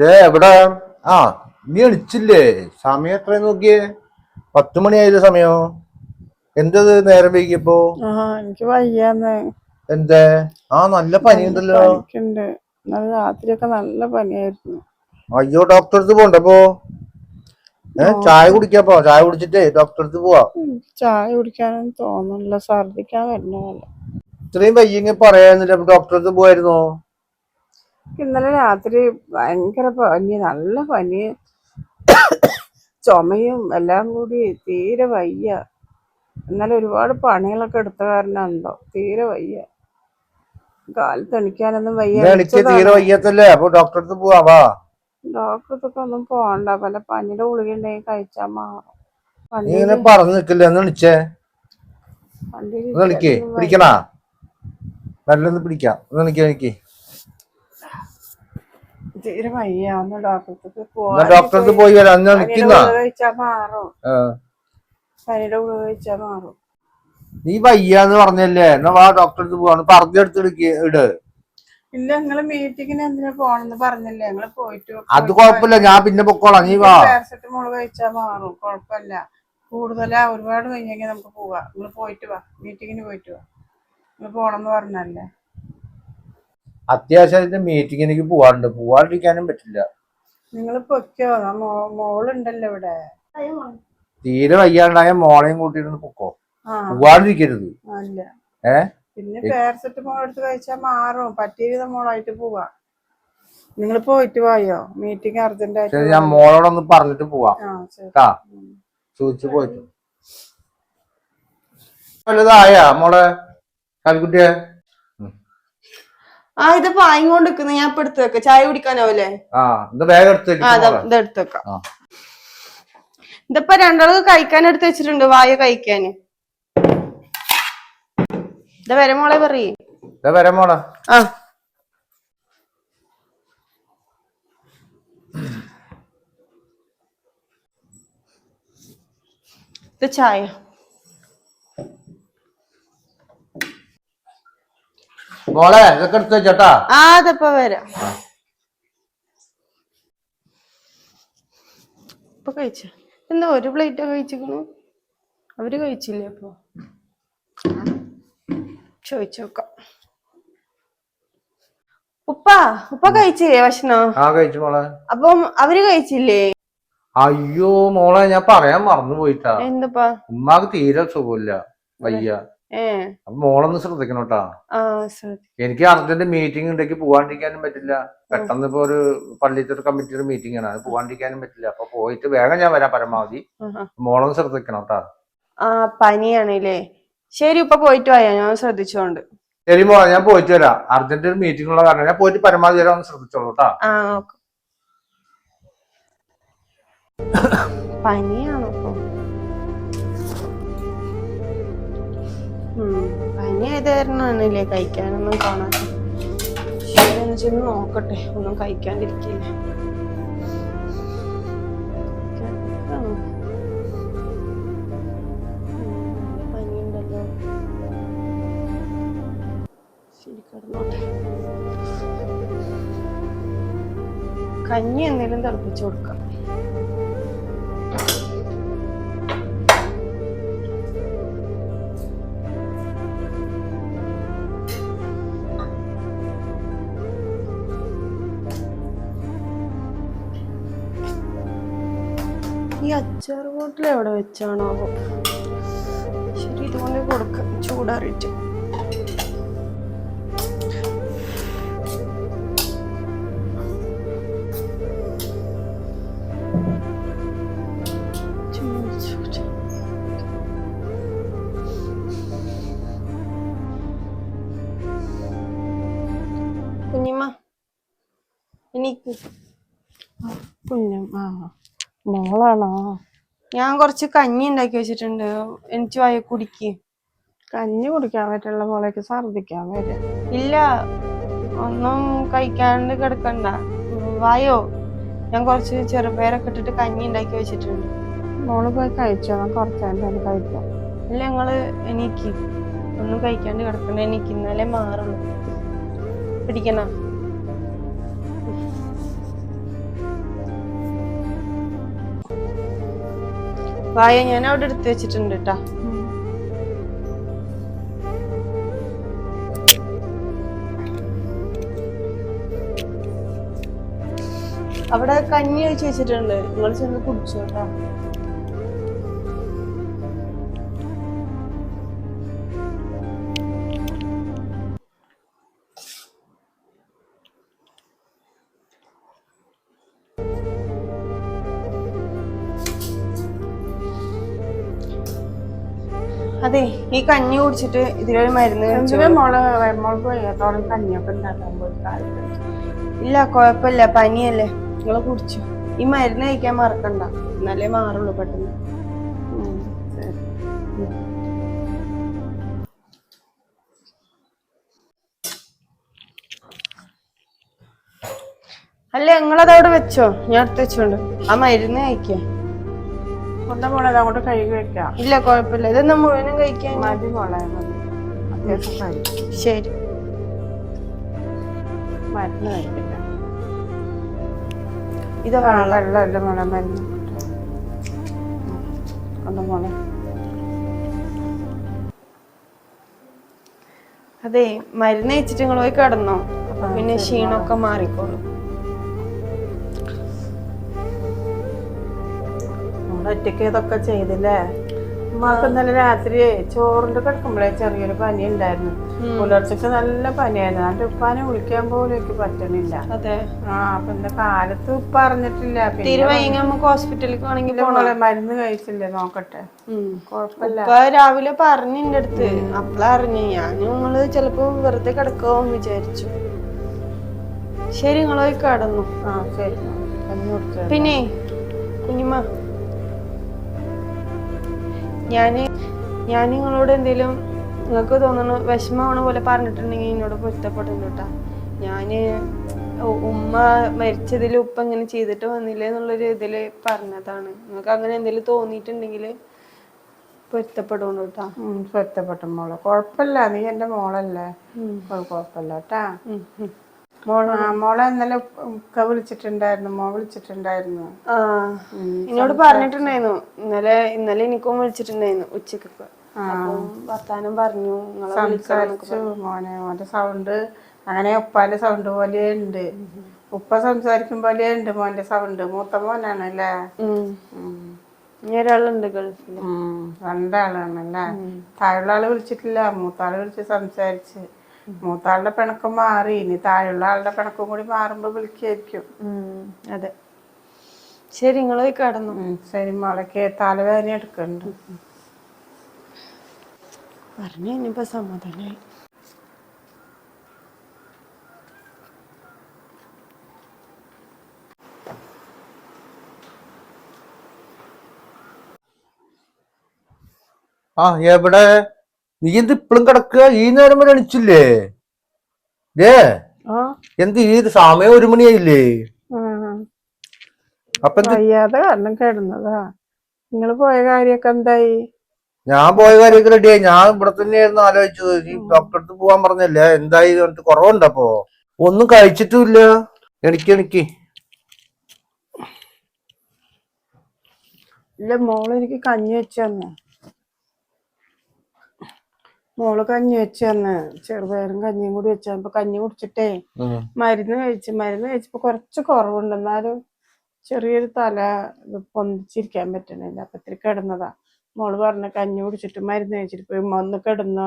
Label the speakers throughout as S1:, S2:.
S1: ഏ എവിടെ? ആ നീ എണിച്ചില്ലേ? സമയം എത്ര നോക്കിയേ? പത്ത് മണിയായില്ലേ സമയോ. എന്തത് നേരം വൈകിയപ്പോ?
S2: എനിക്ക് വയ്യാന്ന്.
S1: എന്തേ? ആ നല്ല പനിയുണ്ടല്ലോ.
S2: രാത്രിയൊക്കെ നല്ല പനിയായിരുന്നു.
S1: അയ്യോ ഡോക്ടർ അടുത്ത് പോണ്ടപ്പോ ചായ കുടിക്കാപ്പോ ചായ കുടിച്ചിട്ടേ ഡോക്ടർ അടുത്ത് പോവാ
S2: ചായ കുടിക്കാനൊന്നും തോന്നുന്നില്ല. ഛർദിക്കാൻ വരുന്ന പോലെ.
S1: ഇത്രയും വയ്യെങ്കിൽ പറയാന്നില്ല ഡോക്ടർ അടുത്ത് പോയായിരുന്നോ
S2: ഇന്നലെ രാത്രി ഭയങ്കര പനി നല്ല പനി. ചുമയും എല്ലാം കൂടി തീരെ വയ്യ. ഇന്നലെ ഒരുപാട് പണികളൊക്കെ എടുത്ത കാരണം ഉണ്ടോ തീരെ വയ്യ. കാലത്ത് തണിക്കാനൊന്നും വയ്യ.
S1: തീരെ വയ്യത്തല്ലേ? അപ്പൊ ഡോക്ടറെ അടുത്ത് പോവാ
S2: ഡോക്ടർക്ക് ഒന്നും പോകണ്ട പല പനിയുടെ ഗുളിക ഉണ്ടെങ്കിൽ കഴിച്ചാൽ മാറും
S1: ഇങ്ങനെ പറഞ്ഞു നിക്കില്ല എന്ന് പിടിക്കണാ? നല്ലൊന്ന് പിടിക്കാം. ഒന്ന് എനിക്ക്
S2: തീരെ വയ്യാന്ന് ഡോക്ടർക്ക്
S1: പോയി.
S2: കഴിച്ചാൽ മാറും. പനിയുടെ ഗുളിക കഴിച്ചാൽ മാറും.
S1: നീ വയ്യാന്ന് പറഞ്ഞല്ലേ? എന്നാ വാ അടുത്ത് പോവാണ് പറഞ്ഞെടുത്ത് എടുത്തെടുക്ക ഇട്.
S2: ഇല്ല നിങ്ങൾ മീറ്റിങ്ങിന് എന്തിനാ പോണെന്ന് പറഞ്ഞില്ലേ? ഞങ്ങൾ പോയിട്ട്
S1: അത് കുഴപ്പമില്ല. ഞാൻ പിന്നെ പൊക്കോളാം. നീ വാ.
S2: കഴിച്ചാ മാറും. കുഴപ്പമില്ല. കൂടുതലാ ഒരുപാട് കഴിഞ്ഞെങ്കിൽ നമുക്ക് പോവാം. നിങ്ങൾ പോയിട്ട് വാ. മീറ്റിങ്ങിന് പോയിട്ട് വാ. നിങ്ങൾ പോണെന്ന് പറഞ്ഞല്ലേ?
S1: അത്യാവശ്യമായിട്ട് മീറ്റിങ്ങിലേക്ക് പോവാറുണ്ട്. പോവാണ്ടിരിക്കാനും പറ്റില്ല.
S2: നിങ്ങൾ മോ മോളുണ്ടല്ലോ ഇവിടെ.
S1: തീരെ വയ്യാണ്ടായ മോളെയും കൂട്ടിട്ട് പൊക്കോ. പോവാണ്ടിരിക്കരുത്. ഏ?
S2: പിന്നെ പാരസെറ്റമോൾ എടുത്ത് കഴിച്ചാൽ മാറും. പറ്റിയ മോളായിട്ട് പോവാ. നിങ്ങൾ പോയിട്ട് വായോ? മീറ്റിംഗ് അർജന്റ് ആയിട്ട്
S1: ഞാൻ മോളോടൊന്ന് പറഞ്ഞിട്ട് പോവാം. ചോദിച്ചു പോയിട്ട്. വലുതായ മോളെ കാൽക്കുട്ടിയെ?
S3: ആ ഇത് പായങ്ങോണ്ട് വെക്കുന്നു ഞാൻ ഇപ്പൊ എടുത്ത് വെക്കാം. ചായ കുടിക്കാനാവൂലേ?
S1: ആ ഇത്.
S3: ഇത് എടുത്ത് വെക്കാം.
S1: ആ.
S3: ഇതിപ്പോ രണ്ടാൾക്ക് കഴിക്കാൻ എടുത്ത് വെച്ചിട്ടുണ്ട് വായ കഴിക്കാന് ഇത് വരെ മോളെ പറയേ.
S1: മോളെ.
S3: ആ. ഇത് ചായ.
S1: മോളെ ഇതൊക്കെ എടുത്ത് വെച്ചോട്ടാ.
S3: ആ അതിപ്പോ വരാം. ഇപ്പൊ കഴിച്ച? എന്താ ഒരു പ്ലേറ്റ് കഴിച്ചിക്കണു അവർ കഴിച്ചില്ലേ അപ്പൊ? ചോദിച്ചു നോക്കാം. ഉപ്പ ഉപ്പ കഴിച്ചില്ലേ ഭക്ഷണം?
S1: ആ കഴിച്ചു മോളെ.
S3: അപ്പം അവർ കഴിച്ചില്ലേ?
S1: അയ്യോ മോളെ ഞാൻ പറയാൻ മറന്നു പോയിട്ടാ
S3: എന്തപ്പാ?
S1: ഉമ്മാക്ക് തീരെ സുഖമില്ല. വയ്യ. മോളൊന്ന് ശ്രദ്ധിക്കണം കേട്ടാ എനിക്ക് അർജന്റ് മീറ്റിംഗ് ഉണ്ടെങ്കിൽ പോവാണ്ടിരിക്കാനും പറ്റില്ല. പെട്ടെന്ന് ഇപ്പൊ ഒരു പള്ളിത്തെ കമ്മിറ്റിയുടെ മീറ്റിംഗ് ആണ്. അത് പോവാണ്ടിരിക്കാനും പറ്റില്ല. അപ്പൊ പോയിട്ട് വേഗം ഞാൻ വരാം പരമാവധി. മോളൊന്ന് ശ്രദ്ധിക്കണം കേട്ടാ
S3: ആ പനിയാണല്ലേ. ശരി ഇപ്പൊ പോയിട്ട് വരാം ഞാൻ ശ്രദ്ധിച്ചോണ്ട്.
S1: ശരി മോളെ ഞാൻ പോയിട്ട് വരാം. അർജന്റ് ഒരു മീറ്റിംഗ് ഉള്ള കാരണം ഞാൻ പോയിട്ട് പരമാവധി വരാൻ ഒന്ന് ശ്രദ്ധിച്ചോളൂ കേട്ടാ
S3: പനിയാണോ പനി കഴിക്കാനൊന്നും കാണാൻ ശരിയെന്ന് നോക്കട്ടെ. ഒന്നും കഴിക്കാണ്ടിരിക്കില്ല. കഞ്ഞി എന്തെങ്കിലും തിളപ്പിച്ചു കൊടുക്കാം. ഈ അച്ചാർ ബോട്ടിൽ എവിടെ വെച്ചാണോ ശരി ഇതുകൊണ്ട് കൊടുക്കാം. ചൂടാറിയിട്ട്. കുഞ്ഞിമ്മ എനിക്ക്
S2: കുഞ്ഞമ്മ ആ. മോളാണോ?
S3: ഞാൻ കുറച്ച് കഞ്ഞി ഉണ്ടാക്കി വെച്ചിട്ടുണ്ട്. എനിക്ക് വായ കുടിക്ക്.
S2: കഞ്ഞി കുടിക്കാൻ പറ്റുള്ള മോളേക്ക്. ഛർദിക്കാൻ വരും
S3: ഇല്ല. ഒന്നും കഴിക്കാണ്ട് കിടക്കണ്ട. വായോ? ഞാൻ കുറച്ച് ചെറുപയറൊക്കെ ഇട്ടിട്ട് കഞ്ഞി ഉണ്ടാക്കി വെച്ചിട്ടുണ്ട്.
S2: മോൾ പോയി കഴിച്ചോ? ഞാൻ കുറച്ച് നേരം കഴിക്കാം.
S3: ഇല്ല ഞങ്ങൾ എനിക്ക് ഒന്നും കഴിക്കാണ്ട് കിടക്കണ്ട. എനിക്ക് ഇന്നലെ മാറുള്ളൂ. പിടിക്കണ? വായ ഞാൻ അവിടെ എടുത്തു വെച്ചിട്ടുണ്ട് കേട്ടാ അവിടെ കഞ്ഞി ഒഴിച്ച് വെച്ചിട്ടുണ്ട്. നിങ്ങൾ ചെന്ന് കുടിച്ചു അതെ ഈ കഞ്ഞി കുടിച്ചിട്ട് ഇതിലൊരു മരുന്ന് കഴിച്ചോ.
S2: എന്തിനാ മോൾ മോൾക്ക് വയ്യാത്തോളം കഞ്ഞിയൊക്കെ ഉണ്ടാക്കാൻ പോയി? കാലത്ത്
S3: ഇല്ല കുഴപ്പമില്ല പനിയല്ലേ. നിങ്ങൾ കുടിച്ചു. ഈ മരുന്ന് കഴിക്കാൻ മറക്കണ്ട. എന്നാലേ മാറുള്ളൂ പെട്ടെന്ന്.
S2: അല്ലേ
S3: അല്ല നിങ്ങളത് അവിടെ വെച്ചോ? ഞാൻ എടുത്ത് വെച്ചോണ്ട്. ആ മരുന്ന് കഴിക്ക.
S2: കൊണ്ട മോളെ അങ്ങോട്ട് കഴുകി വെക്കാം.
S3: ഇല്ല കുഴപ്പമില്ല. ഇതെന്നാ മുഴുവനും കഴിക്കാൻ?
S2: മതി മോളെ മതി. അത്യാവശ്യം കഴിക്കും
S3: ശരി.
S2: മരുന്ന് കഴിക്കില്ല
S3: ഇത്
S2: ആ
S3: വെള്ളം
S2: വെള്ളമല്ല മോളെ മരുന്ന് കൊണ്ട മോളെ.
S3: അതെ മരുന്ന് വെച്ചിട്ട് നിങ്ങൾ പോയി കിടന്നോ? അപ്പൊ പിന്നെ ക്ഷീണമൊക്കെ മാറിക്കോളും.
S2: ഒറ്റയ്ക്ക് ഇതൊക്കെ ചെയ്തില്ലേ? ഉമ്മാക്ക് ഇന്നലെ രാത്രി ചോറിന്റെ കിടക്കുമ്പോഴേ ചെറിയൊരു പനി ഉണ്ടായിരുന്നു. പുലർച്ചയ്ക്ക് നല്ല പനിയായിരുന്നു. അതിന്റെ ഉപ്പാനെ വിളിക്കാൻ പോലും എനിക്ക് പറ്റണില്ല. ആ അപ്പൊ എന്റെ കാലത്ത് ഉപ്പ അറിഞ്ഞിട്ടില്ല.
S3: നമുക്ക് ഹോസ്പിറ്റലിൽ ആണെങ്കിൽ
S2: മരുന്ന് കഴിച്ചില്ലേ? നോക്കട്ടെ. കുഴപ്പമില്ല.
S3: രാവിലെ പറഞ്ഞു അടുത്ത്. അപ്പളറിഞ്ഞു ഞാൻ നിങ്ങൾ ചെലപ്പോ വെറുതെ കിടക്കാവും വിചാരിച്ചു. ശരി നിങ്ങളോ കടന്നു.
S2: ആ ശരി.
S3: പിന്നെ കുഞ്ഞുമ്മ. ഞാൻ ഞാൻ നിങ്ങളോട് എന്തെങ്കിലും നിങ്ങൾക്ക് തോന്നുന്നു വിഷമമാണ് പോലെ പറഞ്ഞിട്ടുണ്ടെങ്കിൽ എന്നോട് പൊരുത്തപ്പെടുന്നു കേട്ടാ. ഞാൻ ഉമ്മ മരിച്ചതിൽ ഉപ്പ ഇങ്ങനെ ചെയ്തിട്ട് വന്നില്ല എന്നുള്ളൊരു ഇതിൽ പറഞ്ഞതാണ്. നിങ്ങൾക്ക് അങ്ങനെ എന്തെങ്കിലും തോന്നിയിട്ടുണ്ടെങ്കിൽ പൊരുത്തപ്പെടുന്നു കേട്ടാ.
S2: പൊരുത്തപ്പെട്ട മോളെ. കുഴപ്പമില്ല നീ എന്റെ മോളല്ലേ. കുഴപ്പമില്ല കേട്ടാ. മോൾ ഇന്നലെ ഉക്ക വിളിച്ചിട്ടുണ്ടായിരുന്നു മോ വിളിച്ചിട്ടുണ്ടായിരുന്നു
S3: ആ എന്നോട് പറഞ്ഞിട്ടുണ്ടായിരുന്നു ഇന്നലെ ഇന്നലെ എനിക്കും വിളിച്ചിട്ടുണ്ടായിരുന്നു ഉച്ചക്കൊക്കെ അപ്പം വർത്താനം പറഞ്ഞു
S2: സംസാരിച്ചു മോനെ മോന്റെ സൗണ്ട് അങ്ങനെ ഉപ്പാന്റെ സൗണ്ട് പോലെ ഉണ്ട് ഉപ്പ സംസാരിക്കും പോലെ ഉണ്ട് മോന്റെ സൗണ്ട് മൂത്ത മോനാണ് അല്ലേ.
S3: ഇനി ഒരാളുണ്ട് ഗൾഫിൽ
S2: രണ്ടാളാണല്ലേ താഴെയുള്ള ആൾ വിളിച്ചിട്ടില്ല മൂത്താൾ വിളിച്ച് സംസാരിച്ച് മൂത്താളുടെ പിണക്കം മാറി. ഇനി താഴെയുള്ള ആളുടെ പിണക്കം കൂടി മാറുമ്പോ വിളിക്കായിരിക്കും.
S3: അതെ. ശരി നിങ്ങൾ കടന്നു.
S2: ശരി മോളേക്ക് തലവേദന എടുക്കണ്ട്
S3: പറഞ്ഞു ഇനിയിപ്പോ സമാധാനായി.
S1: ആ എവിടെ? നീ എന്ത് ഇപ്പളും കിടക്കുക? ഈ നേരം വരെ എണിച്ചില്ലേ? ഏ എന്ത് ഈ സമയം ഒരു മണിയായില്ലേ. അപ്പൊ എന്ത്?
S2: വയ്യാതെ കാരണം കിടന്നതാ. നിങ്ങൾ പോയ കാര്യൊക്കെ എന്തായി?
S1: ഞാൻ പോയ കാര്യമൊക്കെ റെഡിയായി ഞാൻ ഇവിടെ തന്നെയായിരുന്നു ആലോചിച്ചത്. ഈ അടുത്ത് പോവാൻ പറഞ്ഞല്ലേ? എന്തായി പറഞ്ഞിട്ട് കുറവുണ്ടപ്പോ ഒന്നും കഴിച്ചിട്ടുമില്ല. എനിക്ക് എനിക്ക്
S2: ഇല്ല മോളെനിക്ക് കഞ്ഞി വെച്ചു തന്നെ. മോൾ കഞ്ഞി വെച്ച് തന്നെ. ചെറുപയറും കഞ്ഞിയും കൂടി വെച്ച് കഞ്ഞി കുടിച്ചിട്ടേ മരുന്ന് കഴിച്ച് മരുന്ന് കഴിച്ചപ്പോ കുറച്ച് കുറവുണ്ട്. എന്നാലും ചെറിയൊരു തല ഇത് പൊന്തിച്ചിരിക്കാൻ പറ്റണില്ല. അപ്പൊ ഇത്തിരി കിടന്നതാ. മോൾ പറഞ്ഞ കഞ്ഞി കുടിച്ചിട്ട് മരുന്ന് കഴിച്ചിട്ട് പോയി. ഒന്ന് കിടന്ന?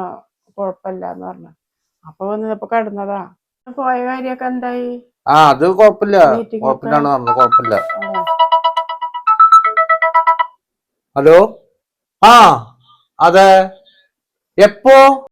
S2: കുഴപ്പമില്ല എന്ന് പറഞ്ഞു. അപ്പൊ വന്നപ്പോ കിടന്നതാ. പോയ കാര്യൊക്കെ എന്തായി?
S1: ആ അത് കുഴപ്പമില്ല. കുഴപ്പമില്ലാണ് പറഞ്ഞത് കുഴപ്പമില്ല. ഹലോ? ആ അതെ. എപ്പോ